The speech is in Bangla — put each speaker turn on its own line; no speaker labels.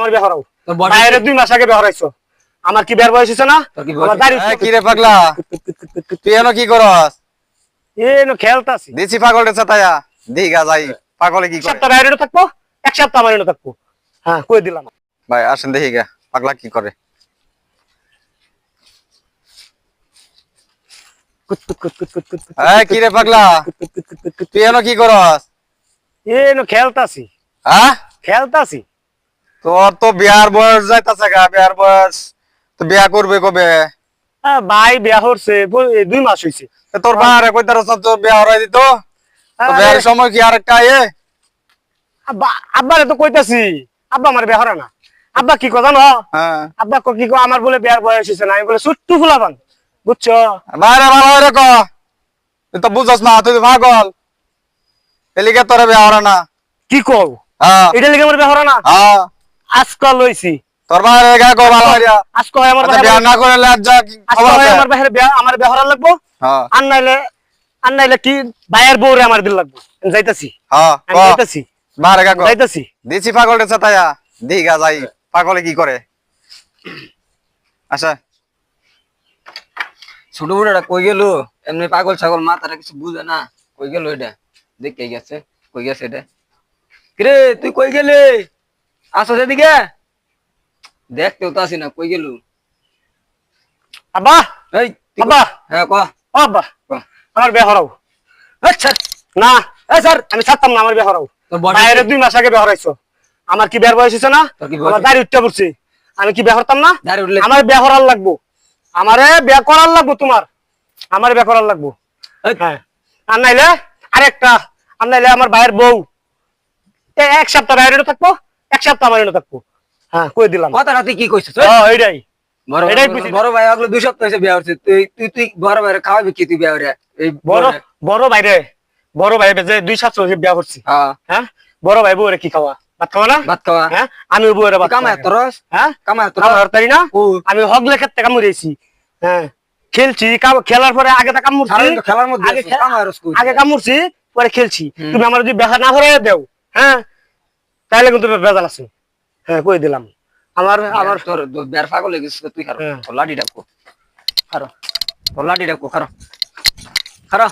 আমার বিয়ে হরাও। বাইরে দুই মাস আগে বিয়ে হরাইছো। আমার কি বিয়ের বয়স হয়েছে না?
কি
আমার দাড়ি
কি রে পাগলা? তুই এনো কি করস?
এ নো খেলতাছি।
দিছি পাগলটা চাতায়া দিঘা যাই। পাগলে কি করে?
সপ্তাহ বাইরে থাকব? এক সপ্তাহ এনে থাকব। হ্যাঁ কই দিলাম।
ভাই আসেন দেখি গা পাগলা কি করে? কি রে পাগলা। তুই এনো কি করস?
এ নো খেলতাছি।
হ্যাঁ?
খেলতাছি।
তোর তো বিয়ার বয়স যাইতাছে গা বিয়ার বয়স। তো বিয়া করবে কবে?
আহ, ভাই বিয়া হরছে দুই মাস হয়েছে
এ তোর বাহারে কইতারস না তোর বিয়া হরাই দিত। বিয়ার সময় কি আরেকটা এ
আব্বা আব্বারে তো কইতাছি আব্বা আমার বিয়া হরা না। আব্বা কি কথা জানো?
হ্যাঁ।
আব্বা ক- কি আমার বলে বিয়ার বয়স হয়েছে না আমি বলে ছুট্টু ফুলাবান বুঝছ?
বাইরে ভালো হয়ে ক তুই তো বুঝস না তুই পাগল। এলিকে তোর বিয়া হরা না।
কি কও?
হ্যাঁ।
এটা লিগে আমার বিয়া হরা না?
হ্যাঁ।
লইছি।
তোর বাইরে গা
আজকে আমার
আচ্ছা, বিয়া
বাহিরে-
না করে লজ্জা কি
আজকে
খবর আছে?
আমার বাহিরে বিয়া আমার বিয়া লাগবো।
হ্যাঁ।
আর নাইলে আর নাইলে কি ভাইয়ের বউরে আমার দিল লাগবো। যাইতাছি।
হ্যাঁ
যাইতাছি।
বাইরে গা
যাইতাছি।
দিছি যাই। পাগলে কি করে? আচ্ছা।
ছোট বুড়াটা কই গেল? এমনি পাগল ছাগল মাথাটা কিছু বুঝে না। কই গেল এটা? দেখে গেছে। কই গেছে এটা? কিরে তুই কই গেলি? আসো সেদিকে। দেখতেও তো আসি না কই গেল?
আব্বা!
এই
আব্বা!
হ্যাঁ ক?
আব্বা! আমার বিয়া হরাও।
আচ্ছা
না এ স্যার আমি ছাড়তাম না আমার বিয়া হরাও।
তোর
বাইরে দুই মাস আগে বিয়া হরাইছো। আমার কি বিয়ার বয়স হয়েছে না? আমার দাড়ি উঠতে পড়ছে। আমি কি বিয়া হরতাম না? আমার বিয়া লাগবো। আমারে বিয়া করার লাগবো তোমার। আমার বিয়া করার লাগবো। হ্যাঁ। আর নাইলে আরেকটা আর নাইলে আমার ভাইয়ের বউ। এ এক সপ্তাহ বাইরে থাকব। এক সপ্তাহ আমার থাকব। হ্যাঁ কই দিলাম?
কথা তুই কি কইছিস
এইটাই।
বড়
এটাই
বড় ভাই আগলো দুই সপ্তাহ হয়েছে বিয়া হচ্ছে তুই তুই তুই বড় ভাই খাওয়াবি কি তুই বিয়া এই
বড়
বড়
ভাইরে বড় ভাই যে দুই সপ্তাহ হয়েছে বিয়া করছি।
হ্যাঁ।
হ্যাঁ? বড় ভাই বউরে কি খাওয়া? ভাত খাওয়া না?
ভাত খাওয়া।
হ্যাঁ? আমি বউরে ভাত খাওয়া।
তোরস
হ্যাঁ?
তোর।
আমার হরতারি না? আমি হগলে ক্ষেত্রে কামড়িয়েছি হ্যাঁ। খেলছি কাম- খেলার পরে আগে তা কামড়ছি।
খেলার মধ্যে
আগে কামড়ছি পরে খেলছি। তুমি আমার যদি বেহা না করে দেও হ্যাঁ? তাহলে কিন্তু ভেজাল আছে। হ্যাঁ কই দিলাম। আমার আমার
আমার তোর বের পাগল হয়ে গেছিস তুই খারো।
হ্যাঁ।
তোর লাঠি ডাকো খারো। তোর লাঠি ডাকো খারো। খারো।